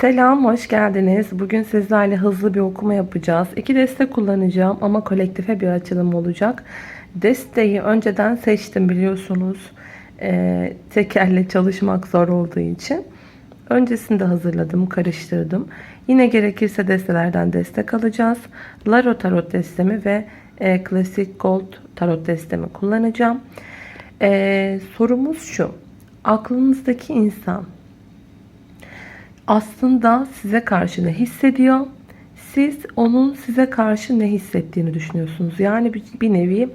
Selam, hoş geldiniz. Bugün sizlerle hızlı bir okuma yapacağız. İki deste kullanacağım ama kolektife bir açılım olacak. Desteği önceden seçtim biliyorsunuz. Ee, tekerle çalışmak zor olduğu için. Öncesinde hazırladım, karıştırdım. Yine gerekirse destelerden destek alacağız. Laro Tarot destemi ve e, Classic Gold Tarot destemi kullanacağım. Ee, sorumuz şu. Aklınızdaki insan aslında size karşı ne hissediyor? Siz onun size karşı ne hissettiğini düşünüyorsunuz. Yani bir, bir nevi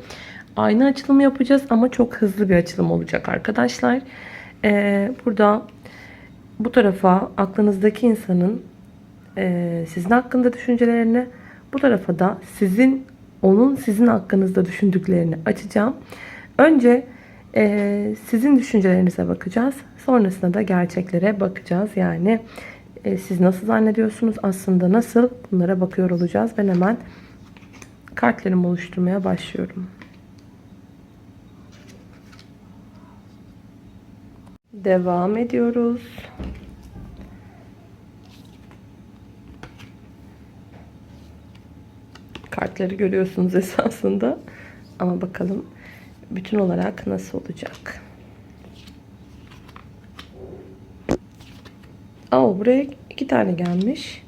aynı açılım yapacağız ama çok hızlı bir açılım olacak arkadaşlar. Ee, burada bu tarafa aklınızdaki insanın e, sizin hakkında düşüncelerini, bu tarafa da sizin onun sizin hakkınızda düşündüklerini açacağım. Önce e, sizin düşüncelerinize bakacağız. Sonrasında da gerçeklere bakacağız. Yani e, siz nasıl zannediyorsunuz aslında nasıl bunlara bakıyor olacağız. Ben hemen kartlarımı oluşturmaya başlıyorum. Devam ediyoruz. Kartları görüyorsunuz esasında. Ama bakalım bütün olarak nasıl olacak. Aa, buraya iki tane gelmiş.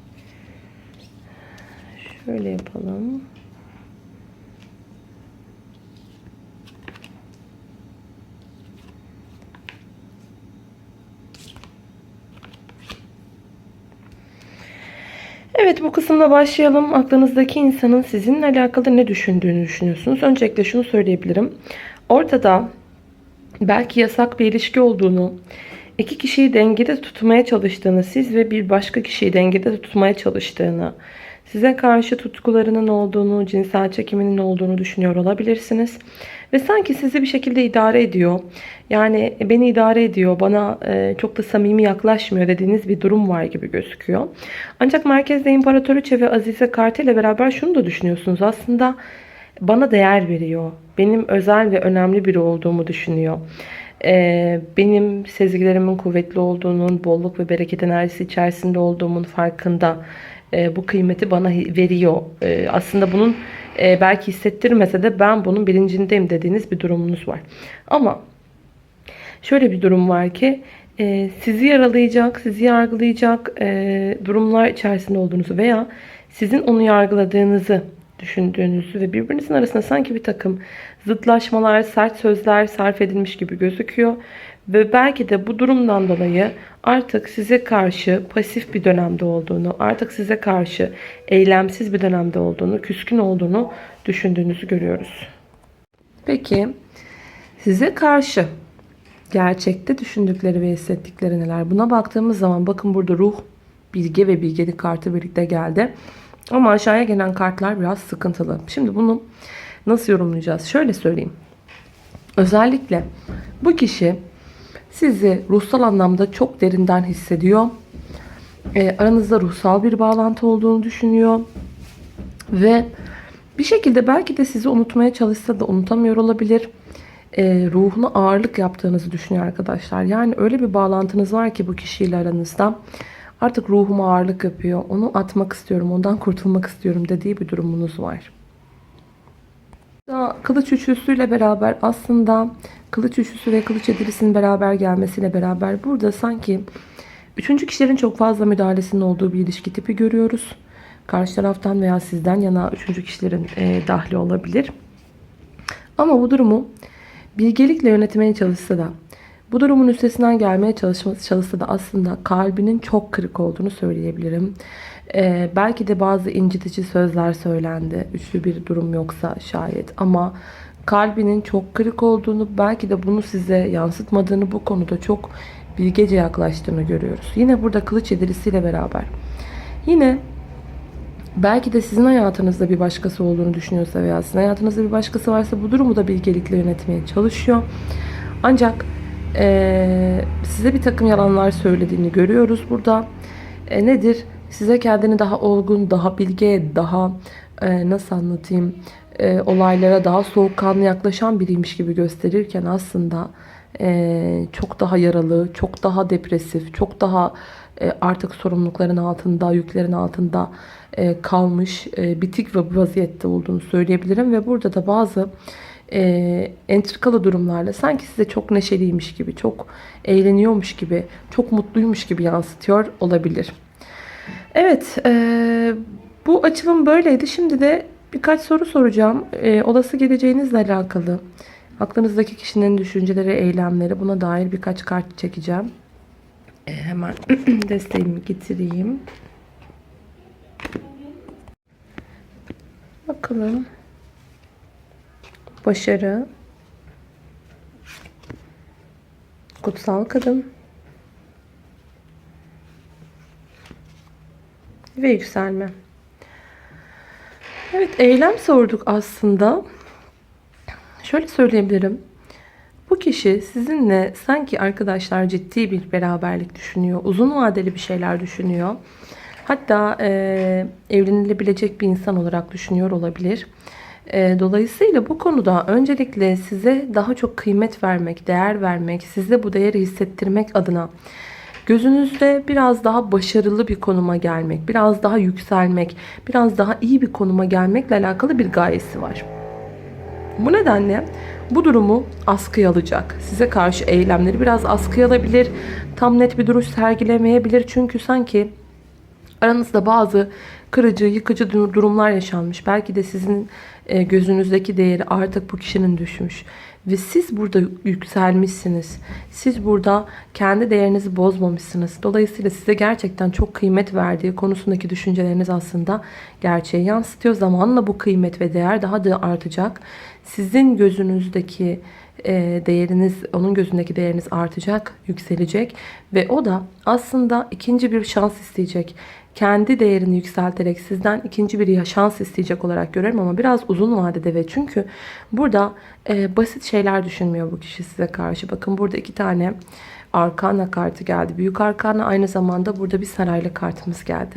Şöyle yapalım. Evet bu kısımda başlayalım. Aklınızdaki insanın sizinle alakalı ne düşündüğünü düşünüyorsunuz. Öncelikle şunu söyleyebilirim. Ortada belki yasak bir ilişki olduğunu, iki kişiyi dengede tutmaya çalıştığını, siz ve bir başka kişiyi dengede tutmaya çalıştığını, size karşı tutkularının olduğunu, cinsel çekiminin olduğunu düşünüyor olabilirsiniz. Ve sanki sizi bir şekilde idare ediyor. Yani beni idare ediyor, bana e, çok da samimi yaklaşmıyor dediğiniz bir durum var gibi gözüküyor. Ancak merkezde İmparatoriçe ve Azize kartı ile beraber şunu da düşünüyorsunuz. Aslında bana değer veriyor. Benim özel ve önemli biri olduğumu düşünüyor. Ee, benim sezgilerimin kuvvetli olduğunun, bolluk ve bereket enerjisi içerisinde olduğumun farkında. Ee, bu kıymeti bana veriyor. Ee, aslında bunun e, belki hissettirmese de ben bunun bilincindeyim dediğiniz bir durumunuz var. Ama şöyle bir durum var ki e, sizi yaralayacak, sizi yargılayacak e, durumlar içerisinde olduğunuzu veya sizin onu yargıladığınızı düşündüğünüzü ve birbirinizin arasında sanki bir takım zıtlaşmalar, sert sözler sarf edilmiş gibi gözüküyor. Ve belki de bu durumdan dolayı artık size karşı pasif bir dönemde olduğunu, artık size karşı eylemsiz bir dönemde olduğunu, küskün olduğunu düşündüğünüzü görüyoruz. Peki size karşı gerçekte düşündükleri ve hissettikleri neler? Buna baktığımız zaman bakın burada ruh, bilge ve bilgelik kartı birlikte geldi. Ama aşağıya gelen kartlar biraz sıkıntılı. Şimdi bunu nasıl yorumlayacağız? Şöyle söyleyeyim. Özellikle bu kişi sizi ruhsal anlamda çok derinden hissediyor. E, aranızda ruhsal bir bağlantı olduğunu düşünüyor. Ve bir şekilde belki de sizi unutmaya çalışsa da unutamıyor olabilir. E, ruhuna ağırlık yaptığınızı düşünüyor arkadaşlar. Yani öyle bir bağlantınız var ki bu kişiyle aranızda. Artık ruhuma ağırlık yapıyor. Onu atmak istiyorum, ondan kurtulmak istiyorum dediği bir durumunuz var. Kılıç üçlüsüyle beraber aslında kılıç üçlüsü ve kılıç yedilisinin beraber gelmesiyle beraber burada sanki üçüncü kişilerin çok fazla müdahalesinin olduğu bir ilişki tipi görüyoruz. Karşı taraftan veya sizden yana üçüncü kişilerin e, dahli olabilir. Ama bu durumu bilgelikle yönetmeye çalışsa da bu durumun üstesinden gelmeye çalışması çalışsa da aslında kalbinin çok kırık olduğunu söyleyebilirim. Ee, belki de bazı incitici sözler söylendi. Üçlü bir durum yoksa şayet ama kalbinin çok kırık olduğunu belki de bunu size yansıtmadığını bu konuda çok bilgece yaklaştığını görüyoruz. Yine burada kılıç yedilisiyle beraber. Yine belki de sizin hayatınızda bir başkası olduğunu düşünüyorsa veya sizin hayatınızda bir başkası varsa bu durumu da bilgelikle yönetmeye çalışıyor. Ancak e, size bir takım yalanlar söylediğini görüyoruz burada. E, nedir? Size kendini daha olgun, daha bilge, daha e, nasıl anlatayım e, olaylara daha soğukkanlı yaklaşan biriymiş gibi gösterirken aslında e, çok daha yaralı, çok daha depresif, çok daha e, artık sorumlulukların altında, yüklerin altında e, kalmış, e, bitik ve vaziyette olduğunu söyleyebilirim. Ve burada da bazı e, entrikalı durumlarla sanki size çok neşeliymiş gibi, çok eğleniyormuş gibi, çok mutluymuş gibi yansıtıyor olabilir. Evet, e, bu açılım böyleydi. Şimdi de birkaç soru soracağım. E, olası geleceğinizle alakalı. Aklınızdaki kişinin düşünceleri, eylemleri buna dair birkaç kart çekeceğim. E, hemen desteğimi getireyim. Bakalım. Başarı. Kutsal kadın. Ve yükselme. Evet eylem sorduk aslında. Şöyle söyleyebilirim. Bu kişi sizinle sanki arkadaşlar ciddi bir beraberlik düşünüyor. Uzun vadeli bir şeyler düşünüyor. Hatta e, evlenilebilecek bir insan olarak düşünüyor olabilir. E, dolayısıyla bu konuda öncelikle size daha çok kıymet vermek, değer vermek, size bu değeri hissettirmek adına gözünüzde biraz daha başarılı bir konuma gelmek, biraz daha yükselmek, biraz daha iyi bir konuma gelmekle alakalı bir gayesi var. Bu nedenle bu durumu askıya alacak. Size karşı eylemleri biraz askıya alabilir. Tam net bir duruş sergilemeyebilir. Çünkü sanki aranızda bazı kırıcı, yıkıcı durumlar yaşanmış. Belki de sizin e, gözünüzdeki değeri artık bu kişinin düşmüş. Ve siz burada yükselmişsiniz. Siz burada kendi değerinizi bozmamışsınız. Dolayısıyla size gerçekten çok kıymet verdiği konusundaki düşünceleriniz aslında gerçeği yansıtıyor. Zamanla bu kıymet ve değer daha da artacak. Sizin gözünüzdeki e, değeriniz, onun gözündeki değeriniz artacak, yükselecek. Ve o da aslında ikinci bir şans isteyecek kendi değerini yükselterek sizden ikinci bir şans isteyecek olarak görüyorum ama biraz uzun vadede ve çünkü burada e, basit şeyler düşünmüyor bu kişi size karşı. Bakın burada iki tane arkana kartı geldi. Büyük arkana aynı zamanda burada bir saraylı kartımız geldi.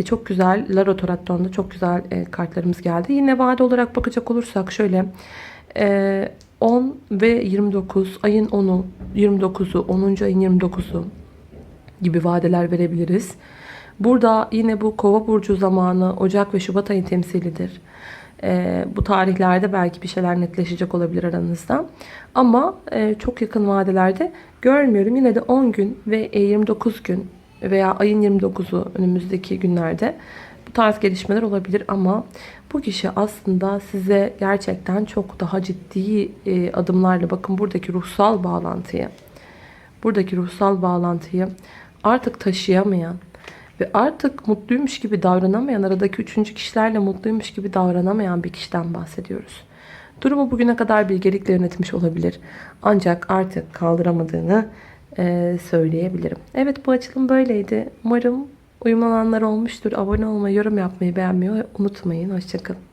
Ve çok güzel Laro Toratton'da çok güzel e, kartlarımız geldi. Yine vade olarak bakacak olursak şöyle e, 10 ve 29 ayın 10'u 29'u 10. ayın 29'u gibi vadeler verebiliriz. Burada yine bu kova burcu zamanı Ocak ve Şubat ayı temsilidir. E, bu tarihlerde belki bir şeyler netleşecek olabilir aranızda. Ama e, çok yakın vadelerde görmüyorum. Yine de 10 gün ve 29 gün veya ayın 29'u önümüzdeki günlerde bu tarz gelişmeler olabilir ama bu kişi aslında size gerçekten çok daha ciddi e, adımlarla bakın buradaki ruhsal bağlantıyı buradaki ruhsal bağlantıyı artık taşıyamayan ve artık mutluymuş gibi davranamayan, aradaki üçüncü kişilerle mutluymuş gibi davranamayan bir kişiden bahsediyoruz. Durumu bugüne kadar bilgelikle yönetmiş olabilir. Ancak artık kaldıramadığını e, söyleyebilirim. Evet bu açılım böyleydi. Umarım uyumlananlar olmuştur. Abone olmayı, yorum yapmayı, beğenmeyi unutmayın. Hoşçakalın.